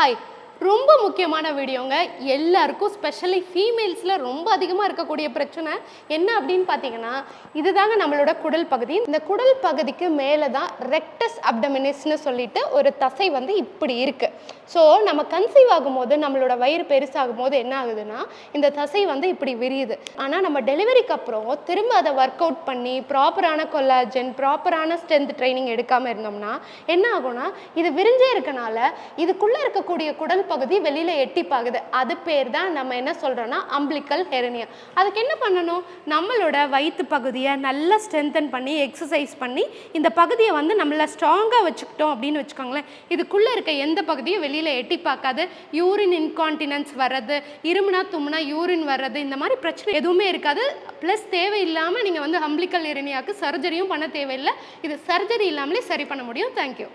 Hi, ரொம்ப முக்கியமான வீடியோங்க. எல்லாருக்கும் ஸ்பெஷலி ஃபீமேல்ஸில் ரொம்ப அதிகமாக இருக்கக்கூடிய பிரச்சனை என்ன அப்படின்னு பார்த்தீங்கன்னா இதுதாங்க நம்மளோட குடல் பகுதி. இந்த குடல் பகுதிக்கு மேலே தான் ரெக்டஸ் அப்டமினிஸ்னு சொல்லிட்டு ஒரு தசை வந்து இப்படி இருக்குது ஸோ நம்ம கன்சீவ் ஆகும்போது நம்மளோட வயிறு பெருசாகும் போது என்ன ஆகுதுன்னா இந்த தசை வந்து இப்படி விரியுது. ஆனால் நம்ம டெலிவரிக்கு அப்புறம் திரும்ப அதை ஒர்க் அவுட் பண்ணி ப்ராப்பரான கொல்லாஜன் ப்ராப்பரான ஸ்ட்ரென்த் ட்ரைனிங் எடுக்காமல் இருந்தோம்னா என்ன ஆகும்னா இது விரிஞ்சே இருக்கனால இதுக்குள்ளே இருக்கக்கூடிய குடல் பகுதி வெளியில் எட்டிப்பாகுது அது பேர் தான் நம்ம என்ன சொல்கிறோன்னா அம்பிளிக்கல் ஹெரனியா அதுக்கு என்ன பண்ணணும்? நம்மளோட வயிற்று பகுதியை நல்லா ஸ்ட்ரென்தன் பண்ணி எக்ஸசைஸ் பண்ணி இந்த பகுதியை வந்து நம்மள ஸ்ட்ராங்காக வச்சுக்கிட்டோம் அப்படின்னு வச்சுக்கோங்களேன். இதுக்குள்ளே இருக்க எந்த பகுதியும் வெளியில் எட்டி பார்க்காது. யூரின் இன்கான்டினன்ஸ் வர்றது இருமுனா தும்முனா யூரின் வர்றது இந்த மாதிரி பிரச்சனை எதுவுமே இருக்காது. ப்ளஸ் தேவையில்லாமல் நீங்கள் வந்து அம்பிளிக்கல் ஹெரனியாவுக்கு சர்ஜரியும் பண்ண தேவையில்லை. இது சர்ஜரி இல்லாமலே சரி பண்ண முடியும். தேங்க்யூ